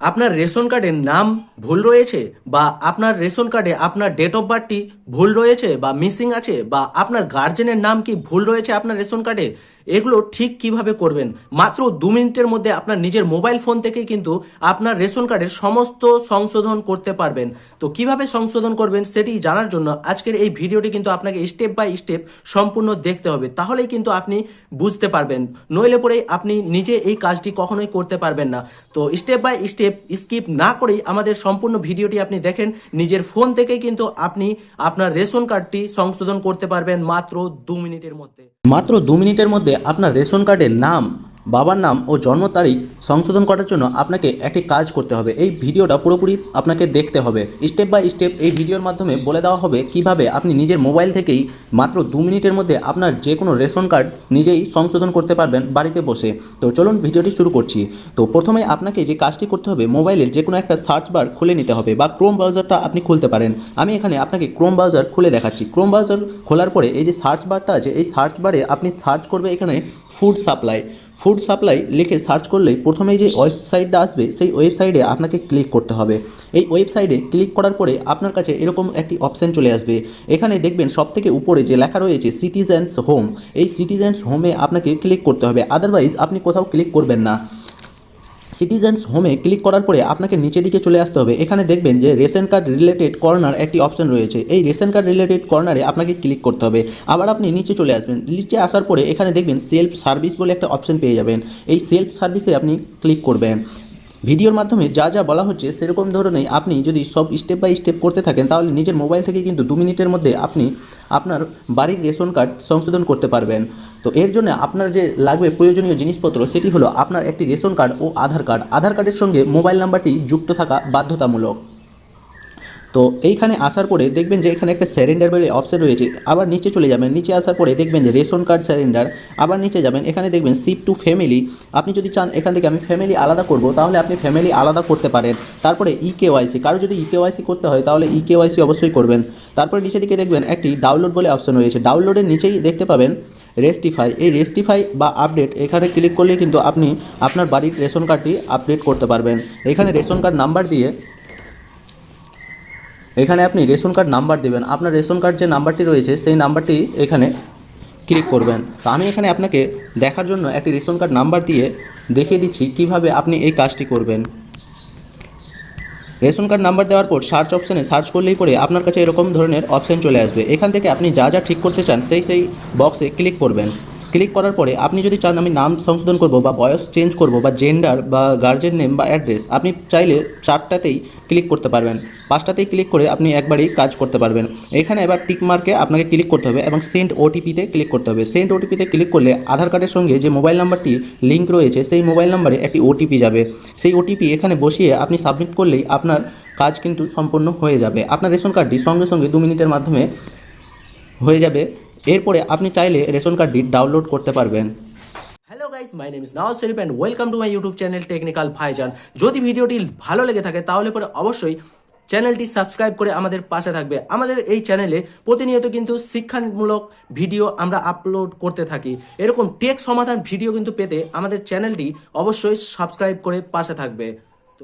আপনার রেশন কার্ডের নাম ভুল রয়েছে বা আপনার রেশন কার্ডে আপনার ডেট অফ বার্থটি ভুল রয়েছে বা মিসিং আছে বা আপনার গার্জেনের নাম কি ভুল রয়েছে আপনার রেশন কার্ডে এগুলো ঠিক কীভাবে করবেন? মাত্র দু মিনিটের মধ্যে আপনার নিজের মোবাইল ফোন থেকেই কিন্তু আপনার রেশন কার্ডের সমস্ত সংশোধন করতে পারবেন। তো কীভাবে সংশোধন করবেন সেটি জানার জন্য আজকের এই ভিডিওটি কিন্তু আপনাকে স্টেপ বাই স্টেপ সম্পূর্ণ দেখতে হবে। তাহলেই কিন্তু আপনি বুঝতে পারবেন। নইলে পরেই আপনি নিজে এই কাজটি কখনোই করতে পারবেন না। তো স্টেপ বাই স্টেপ স্কিপ না করেই আমাদের সম্পূর্ণ ভিডিওটি আপনি দেখেন। নিজের ফোন থেকেই কিন্তু আপনি আপনার রেশন কার্ডটি সংশোধন করতে পারবেন মাত্র দু মিনিটের মধ্যে। মাত্র দু মিনিটের মধ্যে আপনার রেশন কার্ডের নাম বাবার নাম ও জন্ম তারিখ সংশোধন করার জন্য আপনাকে একটি কাজ করতে হবে। এই ভিডিওটা পুরোপুরি আপনাকে দেখতে হবে। স্টেপ বাই স্টেপ এই ভিডিওর মাধ্যমে বলে দেওয়া হবে কীভাবে আপনি নিজের মোবাইল থেকেই মাত্র দু মিনিটের মধ্যে আপনার যে কোনো রেশন কার্ড নিজেই সংশোধন করতে পারবেন বাড়িতে বসে। তো চলুন ভিডিওটি শুরু করছি। তো প্রথমে আপনাকে যে কাজটি করতে হবে মোবাইলের যে কোনো একটা সার্চ বার খুলে নিতে হবে বা ক্রোম ব্রাউজারটা আপনি খুলতে পারেন। আমি এখানে আপনাকে ক্রোম ব্রাউজার খুলে দেখাচ্ছি। ক্রোম ব্রাউজার খোলার পরে এই যে সার্চ বারটা আছে, এই সার্চ বারে আপনি সার্চ করবে এখানে ফুড সাপ্লাই। ফুড সাপ্লাই লিখে সার্চ করলেই প্রথমেই যে ওয়েবসাইটটা আসবে, সেই ওয়েবসাইটে আপনাকে ক্লিক করতে হবে। এই ওয়েবসাইটে ক্লিক করার পরে আপনার কাছে এরকম একটি অপশান চলে আসবে। এখানে দেখবেন সব থেকে উপরে যে লেখা রয়েছে সিটিজেন্স হোম এই সিটিজেন্স হোমে আপনাকে ক্লিক করতে হবে। আদারওয়াইজ আপনি কোথাও ক্লিক করবেন না। সিটিজেন্স হোমে ক্লিক করার পরে আপনাকে নিচে দিকে চলে আসতে হবে। এখানে দেখবেন যে রেশন কার্ড রিলেটেড কর্নার একটি অপশন রয়েছে। এই রেশন কার্ড রিলেটেড কর্নারে আপনাকে ক্লিক করতে হবে। আবার আপনি নিচে চলে আসবেন। নিচে আসার পরে এখানে দেখবেন সেলফ সার্ভিস বলে একটা অপশন পেয়ে যাবেন। এই সেলফ সার্ভিসে আপনি ক্লিক করবেন। ভিডিওর মাধ্যমে যা যা বলা হচ্ছে সেরকম ধরনের আপনি যদি সব স্টেপ বাই স্টেপ করতে থাকেন, তাহলে নিজের মোবাইল থেকে কিন্তু দু মিনিটের মধ্যে আপনি আপনার বাড়ির রেশন কার্ড সংশোধন করতে পারবেন। তো এর জন্য আপনার যে লাগবে প্রয়োজনীয় জিনিসপত্র, সেটি হলো আপনার একটি রেশন কার্ড ও আধার কার্ড আধার কার্ডের সঙ্গে মোবাইল নাম্বারটি যুক্ত থাকা বাধ্যতামূলক। তো এইখানে আসার পরে দেখবেন যে এখানে একটা স্যারেন্ডার বলে অপশন রয়েছে। আবার নিচে চলে যাবেন, নিচে আসার পরে দেখবেন যে রেশন কার্ড স্যারেন্ডার আবার নিচে যাবেন, এখানে দেখবেন শিপ টু ফ্যামিলি আপনি যদি চান এখান থেকে আমি ফ্যামিলি আলাদা করব, তাহলে আপনি ফ্যামিলি আলাদা করতে পারেন। তারপরে ই কেওয়াইসি কারও যদি ই কেওয়াইসি করতে হয়, তাহলে ই কেওয়াইসি অবশ্যই করবেন। তারপরে নিচে দিকে দেখবেন একটি ডাউনলোড বলে অপশন রয়েছে। ডাউনলোডের নিচেই দেখতে পাবেন রেস্টিফাই এই রেস্টিফাই বা আপডেট এখানে ক্লিক করলে কিন্তু আপনি আপনার বাড়ির রেশন কার্ডটি আপডেট করতে পারবেন। এখানে রেশন কার্ড নাম্বার দিয়ে এখানে আপনি রেশন কার্ড নাম্বার দেবেন। আপনার রেশন কার্ড যে নাম্বারটি রয়েছে, সেই নাম্বারটি এখানে ক্লিক করবেন। তো আমি এখানে আপনাকে দেখার জন্য একটি রেশন কার্ড নাম্বার দিয়ে দেখিয়ে দিচ্ছি কীভাবে আপনি এই কাজটি করবেন। রেশন কার্ড নাম্বার দেওয়ার পর সার্চ অপশানে সার্চ করলেই পরে আপনার কাছে এরকম ধরনের অপশান চলে আসবে। এখান থেকে আপনি যা যা ঠিক করতে চান, সেই সেই বক্সে ক্লিক করবেন। ক্লিক করার পরে আপনি যদি চান আমি নাম সংশোধন করব বা বয়স চেঞ্জ করব বা জেন্ডার বা গার্জেন নেম বা অ্যাড্রেস আপনি চাইলে চারটাতেই ক্লিক করতে পারবেন। পাঁচটাতেই ক্লিক করে আপনি একবারেই কাজ করতে পারবেন। এখানে এবার টিক মার্কে আপনাকে ক্লিক করতে হবে এবং সেন্ড ওটিপিতে ক্লিক করতে হবে। সেন্ড ওটিপিতে ক্লিক করলে আধার কার্ডের সঙ্গে যে মোবাইল নাম্বারটি লিঙ্ক রয়েছে, সেই মোবাইল নাম্বারে একটি ওটিপি যাবে। সেই ওটিপি এখানে বসিয়ে আপনি সাবমিট করলেই আপনার কাজ কিন্তু সম্পূর্ণ হয়ে যাবে। আপনার রেশন কার্ডটি সঙ্গে সঙ্গে দু মিনিটের মাধ্যমে হয়ে যাবে। এরপরে আপনি চাইলে রেশন কার্ডটি ডাউনলোড করতে পারবেন। Hello guys my name is now Sharif and welcome to my YouTube channel technical ভাইজান যদি ভিডিওটি ভালো লেগে থাকে তাহলে পরে অবশ্যই চ্যানেলটি সাবস্ক্রাইব করে আমাদের পাশে থাকবে। আমাদের এই চ্যানেলে প্রতিনিয়ত কিন্তু শিক্ষামূলক ভিডিও আমরা আপলোড করতে থাকি। এরকম টেক সমাধান ভিডিও কিন্তু পেতে আমাদের চ্যানেলটি অবশ্যই সাবস্ক্রাইব করে পাশে থাকবে।